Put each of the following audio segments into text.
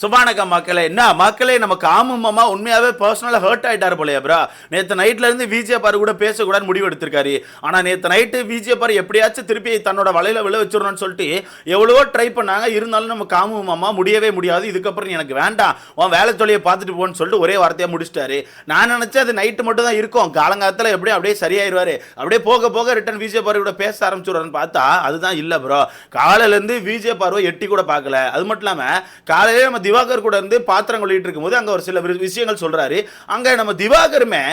சுபானக்கா மக்களே என்ன? மக்களே நமக்கு ஆமாம்மா உண்மையாவே பர்சனலாக ஹர்ட் ஆயிட்டாரு போலையா ப்ரா நேற்று நைட்ல இருந்து பார் கூட பேசக்கூடாது முடிவு எடுத்திருக்காரு. ஆனா நேற்று நைட்டு விஜே பார் எப்படியாச்சும் திருப்பி தன்னோட வலையில விழ வச்சிடணும்னு சொல்லிட்டு எவ்வளவோ ட்ரை பண்ணாங்க. இருந்தாலும் நமக்கு ஆமாம்மா முடியவே முடியாது. இதுக்கப்புறம் நீ எனக்கு வேண்டாம். உன் வேலை தொழிலை பார்த்துட்டு போன்னு சொல்லிட்டு ஒரே வார்த்தையா முடிச்சிட்டாரு. நான் நினைச்சேன் அது நைட்டு மட்டும் தான் இருக்கும். காலங்காலத்தில் எப்படியும் அப்படியே சரியாயிருவாரு. அப்படியே போக போக ரிட்டன் விஜே பார் கூட பேச ஆரம்பிச்சுடுறான்னு பார்த்தா அதுதான் இல்லை ப்ரோ காலையிலேருந்து விஜே பார்வை எட்டி கூட பார்க்கல. அது மட்டும் இல்லாமல் காலையிலே நம்ம திவாகர் கூட இருந்து பாத்திரம் கொள்ளிட்டு இருக்கும்போது அங்கே ஒரு சில விஷயங்கள் சொல்றாரு. அங்கே நம்ம திவாகருமே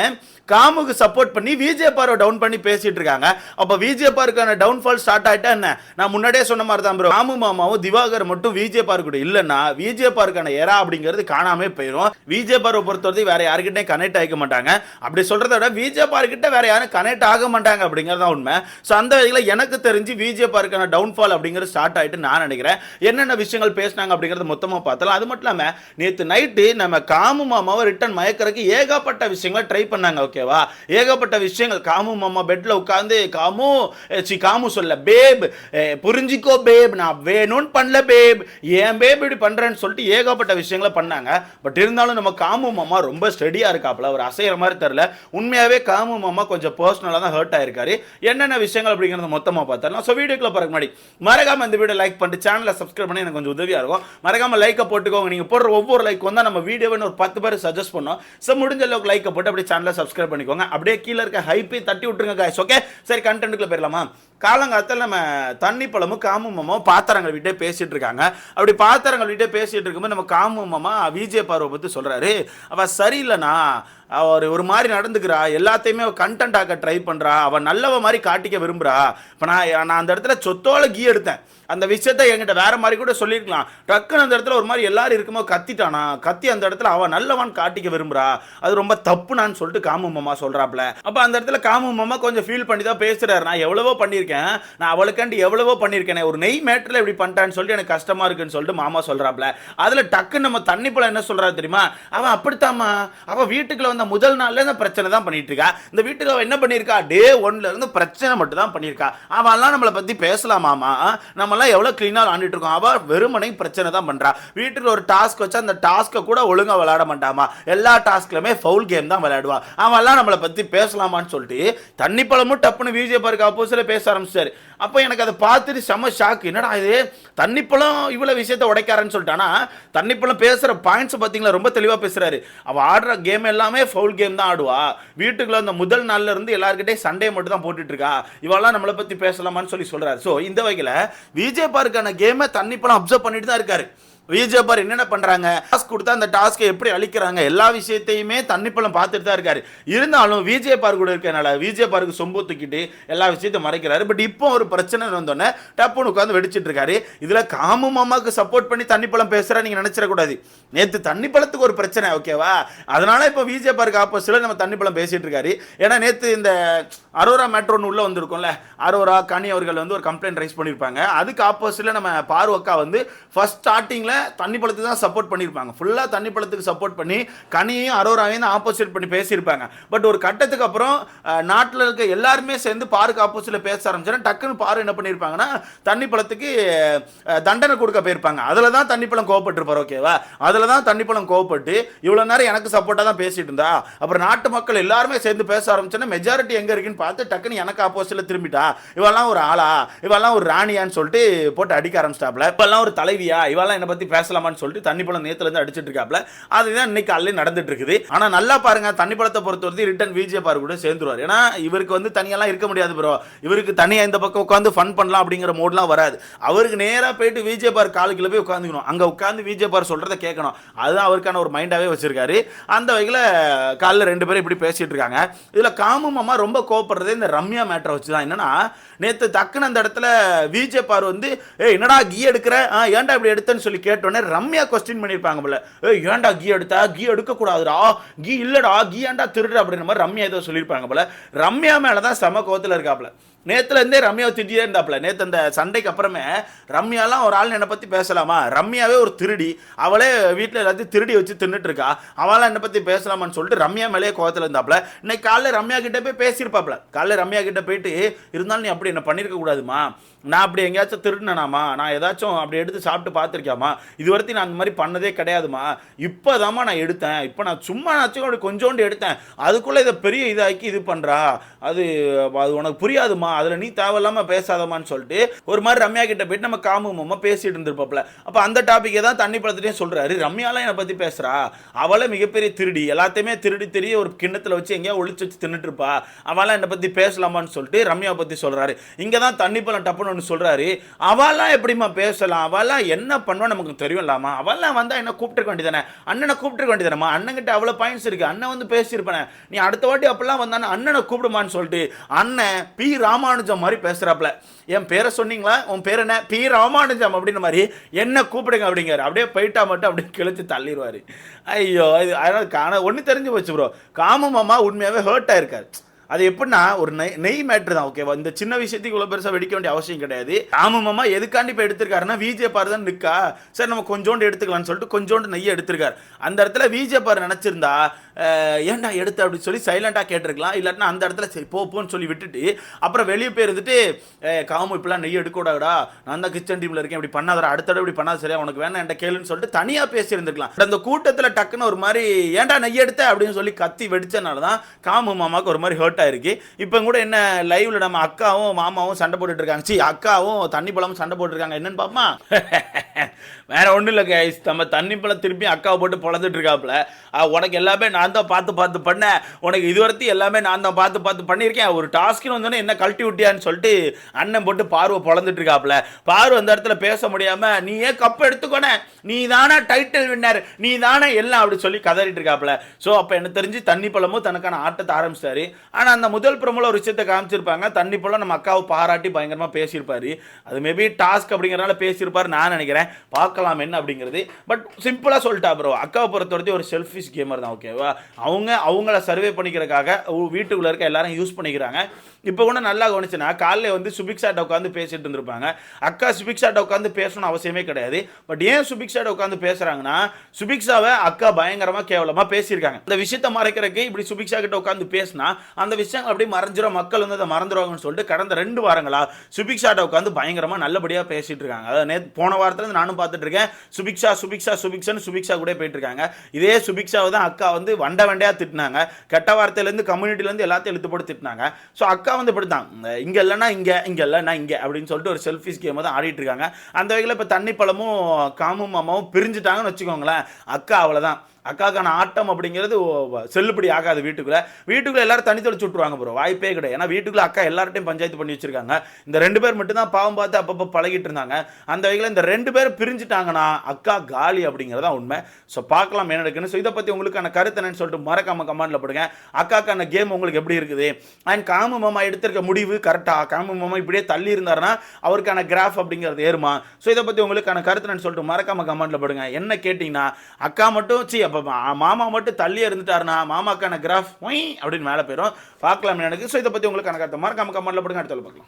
காமுக்கு சப்போர்ட் பண்ணி விஜே பார்வை டவுன் பண்ணி பேசிட்டு இருக்காங்க. அப்போ விஜய் பாருக்கான டவுன்ஃபால் ஸ்டார்ட் ஆயிட்டா என்ன? நான் முன்னாடியே சொன்ன மாதிரி தான் ப்ரோ காமு மாமாவும் திவாகர் மட்டும் விஜே பார்க் கூட இல்லைன்னா விஜே பார்க்கான எரா அப்படிங்கிறது காணாமே போயிடும் விஜே பார்வை பொறுத்தவரைக்கும் வேற யாருக்கிட்டே கனெக்ட் ஆகிக்க மாட்டாங்க. அப்படி சொல்றத விட விஜே பார்க்கிட்ட வேற யாரும் கனெக்ட் ஆக மாட்டாங்க அப்படிங்கிறது தான் உண்மை. ஸோ அந்த வகையில் எனக்கு தெரிஞ்சு விஜே பார்க்கான டவுன்ஃபால் அப்படிங்கிறது ஸ்டார்ட் ஆயிட்டு நான் நினைக்கிறேன். என்னென்ன விஷயங்கள் பேசினாங்க அப்படிங்கிறது மொத்தமாக பார்த்தலாம். அது மட்டும் இல்லாமல் நேற்று நைட்டு நம்ம காமு மாமாவை ரிட்டன் மயக்கறதுக்கு ஏகப்பட்ட விஷயங்களை ட்ரை பண்ணாங்க ஓகேவா ஏகப்பட்ட விஷயங்கள். காமு மாமா பெட்டில் உட்காந்து காமு சி காமு சொல்ல பேப் புரிஞ்சிக்கோ பேப் நான் வேணும்னு பண்ணல பேப் ஏன் பேப் இப்படி பண்ணுறேன்னு சொல்லிட்டு ஏகப்பட்ட விஷயங்களை பண்ணாங்க. பட் இருந்தாலும் நம்ம காமு மாமா ரொம்ப ஸ்டெடியா இருக்காப்புல. அவர் அசைகிற மாதிரி தெரியல. உண்மையாவே காமு மாமா கொஞ்சம் பர்சனலாக தான் ஹர்ட் ஆயிருக்காரு. என்னென்ன விஷயங்கள் அப்படிங்கிறத மொத்தமாக பார்த்தரலாம் ஸோ வீடியோக்குள்ள பிறகு முன்னாடி மறக்காமல் இந்த வீடியோ லைக் பண்ணிட்டு சேனலை சப்ஸ்கிரைப் பண்ணி எனக்கு கொஞ்சம் உதவியாக இருக்கும். மறக்காமல் லைக்கை போட்டுக்கோங்க நீங்க போடுற ஒவ்வொரு லைக் வந்து நம்ம வீடியோவை ஒரு பத்து பேர் சஜஸ்ட் பண்ணோம். ஸோ முடிஞ்ச அளவுக்கு லைக்கை போட்டு அப்படியே சேனலை சப்ஸ்கிரைப் பண்ணிக்கோங்க. அப்படியே கீழே இருக்க ஹைப்பை தட்டி விட்டுருங்க காய்ஸ் ஓகே சரி கண்டென்ட்டுக்குள்ளே போயிடலாமா? காலங்காலத்தில் நம்ம தண்ணி பழமும் காமு பாத்திரங்கள் விட்டே பேசிகிட்டு இருக்காங்க. அப்படி பாத்திரங்கள் விட்டே பேசிகிட்டு இருக்கும்போது நம்ம காமுமமா விஜய பார்வை பற்றி சொல்கிறாரு அவள் சரியில்லைண்ணா அவர் ஒரு மாதிரி நடந்துக்கிறா எல்லாத்தையுமே அவள் கண்டென்ட் ஆக்க ட்ரை பண்ணுறா அவள் நல்லவ மாதிரி காட்டிக்க விரும்புகிறா இப்போ நான் நான் அந்த இடத்துல சொத்தோல கீ எடுத்தேன். அந்த விஷயத்த என்கிட்ட வேற மாதிரி கூட சொல்லியிருக்கலாம். டக்குன்னு அந்த இடத்துல ஒரு மாதிரி எல்லாரும் இருக்கும்போது கத்திட்டானா கத்தி அந்த இடத்துல அவள் நல்லவன் காட்டிக்க விரும்புகிறா அது ரொம்ப தப்புனான்னு சொல்லிட்டு காமுமமா சொல்கிறாப்புல அப்போ அந்த இடத்துல காமுமமா கொஞ்சம் ஃபீல் பண்ணி தான் பேசுகிறாரு நான் எவ்வளவோ பண்ணியிருக்கேன். நான் அவளுக்காண்டி எவ்வளவோ பண்ணியிருக்கேன் ஒரு நெய் மேட்டர்ல இப்படி பண்ணிட்டான்னு சொல்லிட்டு எனக்கு கஷ்டமா இருக்குன்னு சொல்லிட்டு மாமா சொல்கிறாப்ல அதுல டக்குன்னு நம்ம தண்ணி பழம் என்ன சொல்றாரு தெரியுமா? அவன் அப்படித்தாம்மா. அவன் வீட்டுக்குள்ள வந்த முதல் நாள்ல இந்த பிரச்சனை தான் பண்ணிட்டு இருக்கா இந்த வீட்டுக்கு அவன் என்ன பண்ணியிருக்கா? டே ஒன்ல இருந்து பிரச்சனை மட்டும் தான் பண்ணியிருக்கா. அவன்லாம் நம்மளை பத்தி பேசலாமாமா நம்மலாம் எவ்வளோ க்ளீனாக விளாண்டுட்டு இருக்கோம். அவள் வெறுமனை பிரச்சனை தான் பண்ணுறா வீட்டுக்கு ஒரு டாஸ்க் வச்சா அந்த டாஸ்க்கை கூட ஒழுங்கா விளையாட மாட்டாமா. எல்லா டாஸ்க்லையுமே ஃபவுல் கேம் தான் விளையாடுவா. அவன்லாம் நம்மளை பத்தி பேசலாமான்னு சொல்லிட்டு தண்ணி பழமும் டப்புன்னு விஜய் பாருக்கு அப்போசில பேச ஆரம்பிச்சாரு அப்போ எனக்கு அதை பார்த்துட்டு செம ஷாக்கு என்னடா இது? தண்ணிப்பழம் இவ்வளோ விஷயத்த உடைக்காரன்னு சொல்லிட்டானா? தண்ணிப்பழம் பேசுகிற பாயிண்ட்ஸ் பார்த்தீங்களா? ரொம்ப தெளிவாக பேசுகிறாரு அவள் ஆடுற கேம் எல்லாமே ஃபவுல் கேம் தான் ஆடுவா. வீட்டுக்குள்ள அந்த முதல் நாள்ல இருந்து எல்லாருக்கிட்டே சண்டே மட்டும் தான் போட்டுட்டு இருக்கா. இவெல்லாம் நம்மளை பற்றி பேசலாமான்னு சொல்லி சொல்கிறாரு ஸோ இந்த வகையில் விஜய் பார்க்கான கேமை தண்ணிப்பழம் அப்சர்வ் பண்ணிட்டு தான் இருக்காரு. விஜயபார் என்னென்ன பண்ணுறாங்க டாஸ்க் கொடுத்தா அந்த டாஸ்க்கை எப்படி அழிக்கிறாங்க? எல்லா விஷயத்தையுமே தண்ணிப்பழம் பார்த்துட்டு தான் இருக்காரு. இருந்தாலும் விஜயபார் கூட இருக்கனால விஜயபாருக்கு சொம்பு தூக்கிட்டு எல்லா விஷயத்தையும் மறைக்கிறாரு. பட் இப்போ ஒரு பிரச்சனை வந்தோடனே டப்புன்னு உட்காந்து வெடிச்சிட்டு இருக்காரு. இதில் காமு மாமாவுக்கு சப்போர்ட் பண்ணி தண்ணிப்பழம் நீங்கள் நினச்சிடக்கூடாது. நேற்று தண்ணி தண்ணிப்பழத்துக்கு ஒரு பிரச்சனை ஓகேவா அதனால இப்போ விஜயபாருக்கு பாருக்கு ஆப்போசிட்ல நம்ம தண்ணிப்பழம் பேசிகிட்டு இருக்காரு. ஏன்னா நேற்று இந்த அரோரா மெட்ரோன்னு உள்ள வந்திருக்கோம்ல. அரோரா கனி அவர்கள் வந்து ஒரு கம்ப்ளைண்ட் ரைஸ் பண்ணியிருப்பாங்க அதுக்கு ஆப்போசிட்ல நம்ம பார்வக்கா வந்து ஃபர்ஸ்ட் ஸ்டார்டிங்கில் தண்ணி பழத்துக்கு தான் சப்போர்ட் பண்ணியிருப்பாங்க ஃபுல்லாக தண்ணி பழத்துக்கு சப்போர்ட் பண்ணி கனியையும் அரோராவையும் தான் ஆப்போசிட் பண்ணி பேசியிருப்பாங்க. பட் ஒரு கட்டத்துக்கு அப்புறம் நாட்டில் இருக்க எல்லாருமே சேர்ந்து பாருக்கு ஆப்போசிட்டில் பேச ஆரம்பிச்சோன்னா டக்குன்னு பாரு என்ன பண்ணியிருப்பாங்கன்னா தண்ணி பழத்துக்கு தண்டனை கொடுக்க போயிருப்பாங்க. அதில் தான் தண்ணி பழம் கோவப்பட்டிருப்பார் ஓகேவா அதில் தான் தண்ணி பழம் கோவப்பட்டு இவ்வளோ நேரம் எனக்கு சப்போர்ட்டாக தான் பேசிட்டு இருந்தா. அப்புறம் நாட்டு மக்கள் எல்லாருமே சேர்ந்து பேச ஆரம்பிச்சோன்னா மெஜாரிட்டி எங்கே இருக்குன்னு பார்த்து டக்குன்னு எனக்கு ஆப்போசிட்டில் திரும்பிட்டா இவெல்லாம் ஒரு ஆளா? இவெல்லாம் ஒரு ராணியான்னு சொல்லிட்டு போட்டு அடிக்க ஆரம்பிச்சிட்டாப்ல. இப்பெல்லாம் ஒரு தலைவியா? இவெல்லாம் என்னை பற்றி பேசலாமான்னு சொல்லிட்டு தண்ணி பழம் நேத்துல இருந்து அடிச்சிட்டு இருக்காப்ல. அதுதான் இன்னைக்கு காலையில நடந்துட்டு இருக்குது. ஆனால் நல்லா பாருங்க தண்ணி பழத்தை பொறுத்தவரைக்கும் ரிட்டன் விஜே பாரு கூட சேர்ந்துருவார். ஏன்னா இவருக்கு வந்து தனியெல்லாம் இருக்க முடியாது ப்ரோ இவருக்கு தனியாக இந்த பக்கம் உட்காந்து ஃபன் பண்ணலாம் அப்படிங்கிற மோட்லாம் வராது. அவருக்கு நேராக போயிட்டு விஜே பார் காலுக்குள்ள போய் உட்காந்துக்கணும் அங்கே உட்காந்து விஜே பார் சொல்கிறத கேட்கணும். அதுதான் அவருக்கான ஒரு மைண்டாகவே வச்சிருக்காரு. அந்த வகையில் காலில் ரெண்டு பேரும் இப்படி பேசிட்டு இருக்காங்க. இதில் காமும் அம்மா ரொம்ப கோவப்படுறதே இந்த ரம்யா மேட்டரை வச்சு தான் என்னன்னா நேற்று டக்குன்னு அந்த இடத்துல விஜய் பார் வந்து ஏ என்னடா கீ எடுக்கிற? ஆ, ஏன்டா இப்படி எடுத்தேன்னு சொல்லி கேட்டோன்னே ரம்யா கொஸ்டின் பண்ணியிருப்பாங்க போல. ஏ ஏன்டா கீ எடுத்தா? கீ எடுக்கக்கூடாதுடா. கீ இல்லைடா கீ ஏன்டா திருடுற? அப்படின்ற மாதிரி ரம்யா ஏதோ சொல்லியிருப்பாங்க போல. ரம்யா மேலே தான் செம கோவத்தில் இருக்காப்ல நேற்றுலேருந்தே ரம்யாவை திட்டியே இருந்தாப்ல நேற்று அந்த சண்டைக்கு அப்புறமே ரம்யாலாம் ஒரு ஆள் என்னை பற்றி பேசலாமா? ரம்யாவே ஒரு திருடி. அவளே வீட்டில் எல்லாத்தையும் திருடி வச்சு தின்னுட்டு இருக்கா. அவளாம் என்னை பற்றி பேசலாமான்னு சொல்லிட்டு ரம்யா மேலேயே கோவத்தில் இருந்தாப்ல இன்னைக்கு காலைல ரம்யா கிட்டே போய் பேசியிருப்பாப்ல காலைல ரம்யா கிட்டே போயிட்டு இருந்தாலும் நீ அப்படி என்ன பண்ணியிருக்க கூடாதுமா நான் அப்படி எங்கேயாச்சும் திருடினேனாமா? நான் ஏதாச்சும் அப்படி எடுத்து சாப்பிட்டு பார்த்துருக்கியாமா? இது வரைக்கும் நான் அந்த மாதிரி பண்ணதே கிடையாதுமா? இப்போதாம்மா நான் எடுத்தேன். இப்போ நான் சும்மா நாச்சும் அப்படி கொஞ்சோண்டு எடுத்தேன். அதுக்குள்ளே இதை பெரிய இதாக்கி இது பண்ணுறா அது அது உனக்கு புரியாதுமா? அதில் நீ தேவையில்லாமல் பேசாதமான்னு சொல்லிட்டு ஒரு மாதிரி ரம்யா கிட்ட போயிட்டு நம்ம காமுகமாக பேசிட்டு இருந்திருப்பாப்ல அப்போ அந்த டாப்பிக்கை தான் தண்ணி பழத்துலேயும் சொல்கிறாரு ரம்யாலாம் என்னை பற்றி பேசுகிறா அவளே மிகப்பெரிய திருடி. எல்லாத்தையுமே திருடி தெரிய ஒரு கிண்ணத்தில் வச்சு எங்கேயா ஒழிச்சு வச்சு தின்னுட்டு இருப்பா. அவளாம் என்னை பற்றி பேசலாமான்னு சொல்லிட்டு ரம்யாவை பற்றி சொல்கிறாரு இங்கே தான் தண்ணி பழம் டப்புன்னு ஒன்று சொல்கிறாரு அவெல்லாம் எப்படிம்மா பேசலாம்? அவெல்லாம் என்ன பண்ணுவா நமக்கு தெரியும் இல்லாமா அவெல்லாம் வந்தால் என்ன கூப்பிட்டுருக்க வேண்டியதானே அண்ணனை கூப்பிட்டுருக்க வேண்டியதானம்மா அண்ணன்கிட்ட அவ்வளோ பாயிண்ட்ஸ் இருக்குது அண்ணன் வந்து பேசியிருப்பேனே. நீ அடுத்த வாட்டி அப்பெல்லாம் வந்தானே அண்ணனை கூப்பிடுமான்னு சொல்லிட்டு அண்ணன் பி ராமானுஜம் மாதிரி பேசுகிறாப்புல என் பேரை சொன்னீங்களா? உன் பேர் என்ன? பி ராமானுஜம் அப்படின்ற மாதிரி என்ன கூப்பிடுங்க அப்படிங்கிறார். அப்படியே போயிட்டா மட்டும் அப்படியே கிழிச்சு தள்ளிடுவார் ஐயோ இது அதனால் காண ஒன்று தெரிஞ்சு போச்சு ப்ரோ காம உண்மையாகவே ஹர்ட் ஆயிருக்காரு. அது எப்படின்னா ஒரு நெய் நெய் மேட்ரு தான் ஓகேவா இந்த சின்ன விஷயத்துக்கு இவ்வளோ பெருசாக வெடிக்க வேண்டிய அவசியம் கிடையாது. ஆமாம் எதுக்காண்டி இப்போ எடுத்திருக்காருன்னா விஜே பார் தான் நிற்கா சரி நம்ம கொஞ்சோண்டு எடுத்துக்கலாம்னு சொல்லிட்டு கொஞ்சோண்டு நெய்யை எடுத்திருக்காரு. அந்த இடத்துல விஜே பார் நினச்சிருந்தா ஏன்டா எடுத்த? அப்படின்னு சொல்லி சைலண்டாக கேட்டிருக்கலாம். இல்லாட்டினா அந்த இடத்துல சரி போப்போன்னு சொல்லி விட்டுட்டு அப்புறம் வெளியே போய் இருந்துட்டு காமு இப்பெல்லாம் நெய் எடுக்கக்கூடாடா நான் தான் கிச்சன் டீமில் இருக்கேன். இப்படி பண்ணாதடா. அடுத்த இப்படி பண்ணாத சரியா? உனக்கு வேணாம் என்கிட்ட கேளுன்னு சொல்லிட்டு தனியாக பேசியிருந்துருக்கலாம். அந்த கூட்டத்தில் டக்குன்னு ஒரு மாதிரி ஏன்டா நெய் எடுத்த? அப்படின்னு சொல்லி கத்தி வெடிச்சனால தான் காமு மாமாவுக்கு ஒரு மாதிரி ஹர்ட் ஆயிருக்கு. இப்போ கூட என்ன லைவ்ல நம்ம அக்காவும் மாமாவும் சண்டை போட்டுட்டு இருக்காங்க. சி அக்காவும் தண்ணி பழமும் சண்டை போட்டுருக்காங்க. என்னன்னு பாப்பா வேற ஒன்றும் இல்லை கைஸ் நம்ம தண்ணி பழம் திருப்பி அக்காவை போட்டு பொழந்துட்டு இருக்காப்புல. உனக்கு எல்லாமே நான் தான் பார்த்து பார்த்து பண்ணேன். உனக்கு இதுவரைக்கும் எல்லாமே நான் தான் பார்த்து பார்த்து பண்ணியிருக்கேன். ஒரு டாஸ்க்குன்னு வந்தோடனே என்ன கழட்டி விட்டியான்னு சொல்லிட்டு அண்ணன் போட்டு பார்வை பொழந்துட்டு இருக்காப்புல. பார்வை அந்த இடத்துல பேச முடியாமல் நீ ஏன் கப் எடுத்துக்கோனே? நீ தானே டைட்டில் வின்னர் நீ தானே எல்லாம் அப்படி சொல்லி கதறிட்டு இருக்காப்புல. ஸோ அப்போ எனக்கு தெரிஞ்சு தண்ணி பழமும் தனக்கான ஆட்டத்தை ஆரம்பிச்சிட்டாரு. ஆனால் அந்த முதல் பிரமுல ஒரு விஷயத்தை காமிச்சிருப்பாங்க. தண்ணி பழம் நம்ம அக்காவை பாராட்டி பயங்கரமாக பேசியிருப்பாரு. அது மேபி டாஸ்க் அப்படிங்கிறனால பேசியிருப்பாரு நான் நினைக்கிறேன். பார்க்கலாம் என்ன அப்படிங்கிறது. பட் சிம்பிளாக சொல்லிட்டா ப்ரோ அக்காவை பொறுத்தவரைக்கும் ஒரு செல்ஃபிஷ் கேமர் தான் ஓகேவா அவங்க அவங்கள சர்வே பண்ணிக்கிறதுக்காக வீட்டுக்குள்ளே இருக்க எல்லாரும் யூஸ் பண்ணிக்கிறாங்க. இப்போ கூட நல்லா கவனிச்சுன்னா காலைல வந்து சுபிக்ஷாட்ட உட்காந்து பேசிட்டு இருந்திருப்பாங்க. அக்கா சுபிக்ஷாட்ட உட்காந்து பேசணும்னு அவசியமே கிடையாது. பட் ஏன் சுபிக்ஷாட்ட உட்காந்து பேசுறாங்கன்னா சுபிக்ஷாவை அக்கா பயங்கரமாக கேவலமாக பேசியிருக்காங்க. இந்த விஷயத்தை மறைக்கிறதுக்கு இப்படி சுபிக்ஷா கிட்ட உட்காந்து பேசினா அந்த விஷயங்கள் அப்படியே மறைஞ்சிரும் மக்கள் வந்து அதை மறந்துடுவாங்கன்னு சொல்லிட்டு கடந்த ரெண்டு வாரங்களா சுபிக்ஷாட்ட உட்காந்து பயங்கரமாக நல்லபடியாக பேசிட்டு இருக்காங்க. அதாவது நேற்று போன வாரத்துலருந்து நானும் பார்த்துட்டு இருக்கேன். சுபிக்ஷா சுபிக்ஷா சுபிக்ஷன் சுபிக்ஷா கூட போயிட்டு இருக்காங்க. இதே சுபிக்ஷாவை தான் அக்கா வந்து வண்ட வண்டையாக திட்டினாங்க. கெட்ட வார்த்தையிலேருந்து கம்யூனிட்டிலேருந்து எல்லாத்தையும் எழுத்து போட்டு திட்டினாங்க. ஸோ அக்கா வந்து இப்படி தான் இங்கே இல்லைன்னா இங்கே இங்கே இல்லைனா இங்கே அப்படின்னு சொல்லிட்டு ஒரு செல்ஃபிஸ் கேம் தான் ஆடிட்டு இருக்காங்க. அந்த வகையில் இப்போ தண்ணி பழமும் காமும் மாமாவும் பிரிஞ்சுட்டாங்கன்னு வச்சுக்கோங்களேன். அக்கா அவ்வளோதான் அக்காக்கான ஆட்டம் அப்படிங்கிறது செல்லுபடி ஆகாது வீட்டுக்குள்ளே. வீட்டுக்குள்ளே எல்லாரும் தனி விட்டுருவாங்க ப்ரோ வாய்ப்பே கிடையாது. ஏன்னா வீட்டுக்குள்ள அக்கா எல்லார்ட்டையும் பஞ்சாயத்து பண்ணி வச்சிருக்காங்க. இந்த ரெண்டு பேர் மட்டும் தான் பாவம் பார்த்து அப்பப்போ பழகிட்டு இருந்தாங்க. அந்த வகையில் இந்த ரெண்டு பேர் பிரிஞ்சுட்டாங்கன்னா அக்கா காலி அப்படிங்கிறதா உண்மை. ஸோ பார்க்கலாம் என்ன நடக்குன்னு ஸோ இதை பற்றி உங்களுக்கான கருத்து என்னன்னு சொல்லிட்டு மறக்காம கமாண்டில் போடுங்க. அக்காக்கான கேம் உங்களுக்கு எப்படி இருக்குது? அண்ட் காமு மாமா எடுத்திருக்க முடிவு கரெக்டாக காமு மாமா இப்படியே தள்ளி இருந்தாருன்னா அவருக்கான கிராஃப் அப்படிங்கிறது ஏறுமா? ஸோ இதை பற்றி உங்களுக்கான கருத்து என்னன்னு சொல்லிட்டு மறக்காம கமாண்டில் போடுங்க. என்ன கேட்டிங்கன்னா அக்கா மட்டும் சி அப்போ மாமா மட்டும் தள்ளி இருந்துட்டாருனா மாமாக்கான கிராஃப் ஒய் அப்படின்னு மேலே போயிடும் பார்க்கலாம் எனக்கு ஸோ இதை பற்றி உங்களுக்கான கருத்து மறக்காம கமெண்ட்டில் போடுங்க அடுத்த பார்க்கலாம்.